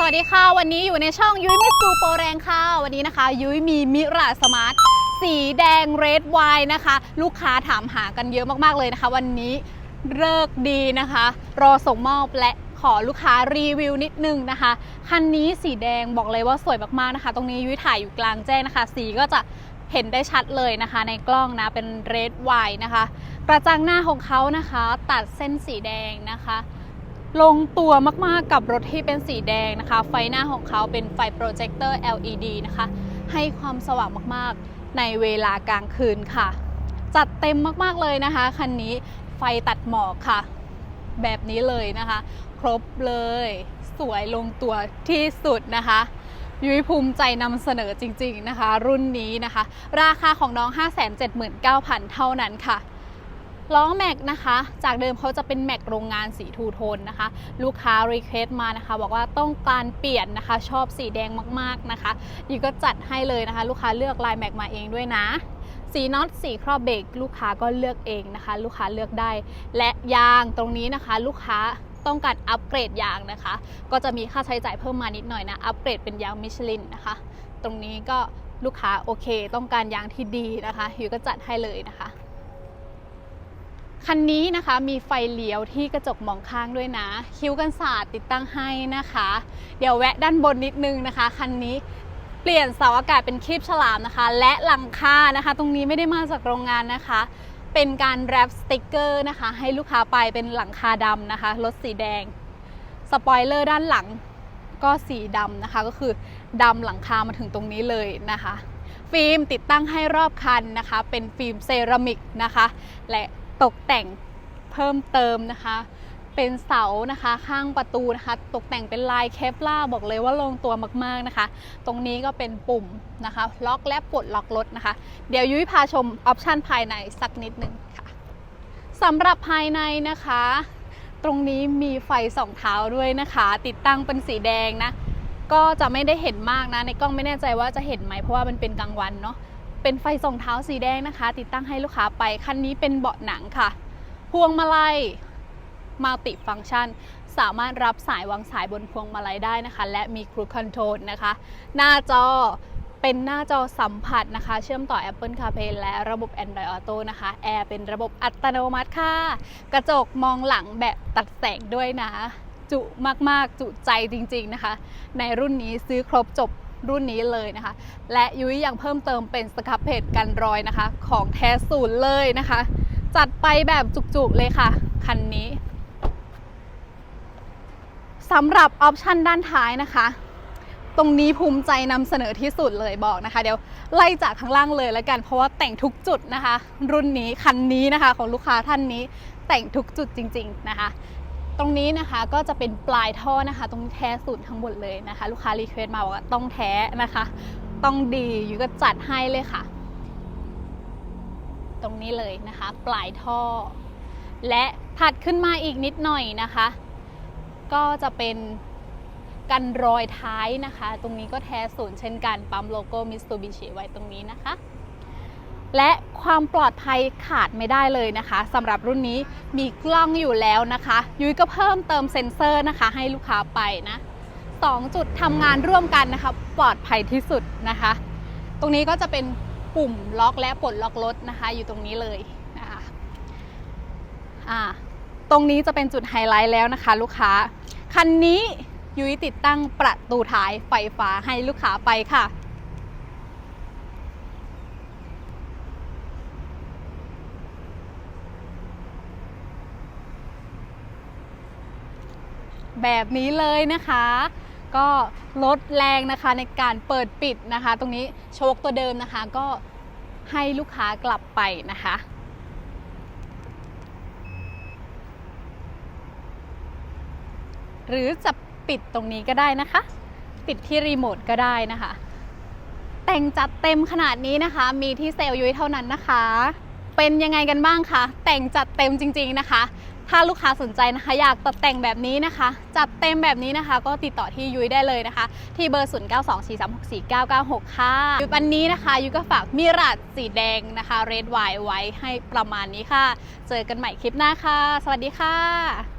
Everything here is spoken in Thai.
สวัสดีค่ะ วันนี้อยู่ในช่องยุ้ยมิสซูโปรแรงค่ะ วันนี้นะคะ ยุ้ยมีมิราสมาร์ทสีแดงเรดไวน์นะคะ ลูกค้าถามหากันเยอะมากๆเลยนะคะ วันนี้เลิกดีนะคะ รอส่งมอบและขอลูกค้ารีวิวนิดนึงนะคะ คันนี้สีแดงบอกเลยว่าสวยมากๆนะคะ ตรงนี้ยุ้ยถ่ายอยู่กลางแจ้งนะคะ สีก็จะเห็นได้ชัดเลยนะคะ ในกล้องนะเป็นเรดไวน์นะคะ กระจังหน้าของเขานะคะ ตัดเส้นสีแดงนะคะ ลงตัวมากๆกับรถที่เป็นสีแดงนะคะ ไฟหน้าของเขาเป็นไฟโปรเจคเตอร์ LED นะคะ ให้ความสว่างมากๆในเวลากลางคืนค่ะ จัดเต็มมากๆเลยนะคะ คันนี้ไฟตัดหมอกค่ะ แบบนี้เลยนะคะ ครบเลย สวยลงตัวที่สุดนะคะยุ้ยภูมิใจนำเสนอจริง ๆนะคะ รุ่นนี้นะคะ ราคาของน้อง 579,000 เท่านั้นค่ะ ล้อแม็กนะคะ จากเดิมเขาจะเป็นแม็กโรงงานสีทูโทนนะคะ ลูกค้ารีเควสมานะคะ บอกว่าต้องการเปลี่ยนนะคะ ชอบสีแดงมากๆนะคะยีก็จัดให้เลยนะคะ ลูกค้าเลือกลายแม็กมาเองด้วยนะสีน็อตสีครอบเบรกลูกค้าก็เลือกเองนะคะ ลูกค้าเลือกได้ และยางตรงนี้นะคะ ลูกค้าต้องการอัปเกรดยางนะคะ ก็จะมีค่าใช้จ่ายเพิ่มมานิดหน่อยนะ อัปเกรดเป็นยางมิชลินนะคะ ตรงนี้ก็ลูกค้าโอเค ต้องการยางที่ดีนะคะยูก็จัดให้เลยนะคะ คันนี้นะคะมีไฟเลี้ยวที่กระจกมองข้างด้วยนะ คิ้วกันศาสตร์ติดตั้งให้นะคะ เดี๋ยวแวะด้านบนนิดนึงนะคะ คันนี้เปลี่ยนเสาอากาศเป็นครีบฉลามนะคะ และหลังคานะคะ ตรงนี้ไม่ได้มาจากโรงงานนะคะ เป็นการแรปสติกเกอร์นะคะ ให้ลูกค้าไปเป็นหลังคาดำนะคะรถสีแดงสปอยเลอร์ด้านหลังก็สีดำนะคะ ก็คือดำหลังคามาถึงตรงนี้เลยนะคะ ฟิล์มติดตั้งให้รอบคันนะคะ เป็นฟิล์มเซรามิกนะคะ และ ตกแต่งเพิ่มเติมนะคะ เป็นเสานะคะข้างประตูนะคะ ตกแต่งเป็นลายเคปล่าบอกเลยว่าลงตัวมากๆนะคะ ตรงนี้ก็เป็นปุ่มนะคะ ล็อกและปลดล็อกรถนะคะ เดี๋ยวยุ้ยพาชมออปชันภายในสักนิดนึงค่ะสำหรับภายในนะคะ ตรงนี้มีไฟสองเท้าด้วยนะคะ ติดตั้งเป็นสีแดงนะก็จะไม่ได้เห็นมากนะ ในกล้องไม่แน่ใจว่าจะเห็นไหมเพราะว่ามันเป็นกลางวันเนาะ เป็นไฟส่องเท้าสีแดงนะคะ ติดตั้งให้ลูกค้าไปคันนี้เป็นเบาะหนังค่ะ พวงมาลัยมัลติฟังชัน สามารถรับสายวางสายบนพวงมาลัยได้นะคะ และมีครูคอนโทรลนะคะ หน้าจอเป็นหน้าจอสัมผัสนะคะ เชื่อมต่อ Apple CarPlay และระบบ Android Auto นะคะแอร์เป็นระบบอัตโนมัติค่ะ กระจกมองหลังแบบตัดแสงด้วยนะ จุมาก ๆ จุใจจริง ๆ นะคะ ในรุ่นนี้ซื้อครบจบ รุ่นนี้เลยนะคะ และยุ้ยยังเพิ่มเติมเป็นสครับเพจกันรอยนะคะ ของแท้ศูนย์เลยนะคะ จัดไปแบบจุกๆเลยค่ะคันนี้สำหรับออปชันด้านท้ายนะคะ ตรงนี้ภูมิใจนำเสนอที่สุดเลยบอกนะคะ เดี๋ยวไล่จากข้างล่างเลยแล้วกัน เพราะว่าแต่งทุกจุดนะคะ รุ่นนี้คันนี้นะคะ ของลูกค้าท่านนี้แต่งทุกจุดจริง ๆนะคะ ตรงนี้นะคะก็จะเป็นปลายท่อนะคะ ตรงแท้สุดทั้งหมดเลยนะคะ ลูกค้ารีเควสต์มาว่าต้องแท้นะคะ ต้องดีอยู่ก็จัดให้เลยค่ะ ตรงนี้เลยนะคะ ปลายท่อ และถัดขึ้นมาอีกนิดหน่อยนะคะ ก็จะเป็นกันรอยท้ายนะคะ ตรงนี้ก็แท้ศูนย์เช่นกัน ปั๊มโลโก้มิส u ูบิชิไว้ตรงนี้นะคะ และความปลอดภัยขาดไม่ได้เลยนะคะสำหรับรุ่นนี้มีกล้องอยู่แล้วนะคะ ยุ้ยก็เพิ่มเติมเซ็นเซอร์นะคะ ให้ลูกค้าไปนะสองจุดทำงานร่วมกันนะคะ ปลอดภัยที่สุดนะคะ ตรงนี้ก็จะเป็นปุ่มล็อกและปลดล็อกรถนะคะ อยู่ตรงนี้เลยนะคะอ่าตรงนี้จะเป็นจุดไฮไลท์แล้วนะคะ ลูกค้า คันนี้ยุ้ยติดตั้งประตูท้ายไฟฟ้าให้ลูกค้าไปค่ะ แบบนี้เลยนะคะ ก็ลดแรงนะคะในการเปิดปิดนะคะ ตรงนี้โชคตัวเดิมนะคะ ก็ให้ลูกค้ากลับไปนะคะหรือจะปิดตรงนี้ก็ได้นะคะ ปิดที่รีโมทก็ได้นะคะ แต่งจัดเต็มขนาดนี้นะคะ มีที่เซลล์ยุ้ยเท่านั้นนะคะ เป็นยังไงกันบ้างคะแต่งจัดเต็มจริง ๆนะคะ ถ้าลูกค้าสนใจนะคะ อยากตัดแต่งแบบนี้นะคะ จัดเต็มแบบนี้นะคะ ก็ติดต่อที่ยุ้ยได้เลยนะคะ ที่เบอร์ 0 9 2 4 3 6 4 9 9 6 ค่ะวันนี้นะคะยุ้ยก็ฝากมิราดสีแดงนะคะเรดไวไว้ให้ประมาณนี้ค่ะ เจอกันใหม่คลิปหน้าค่ะ สวัสดีค่ะ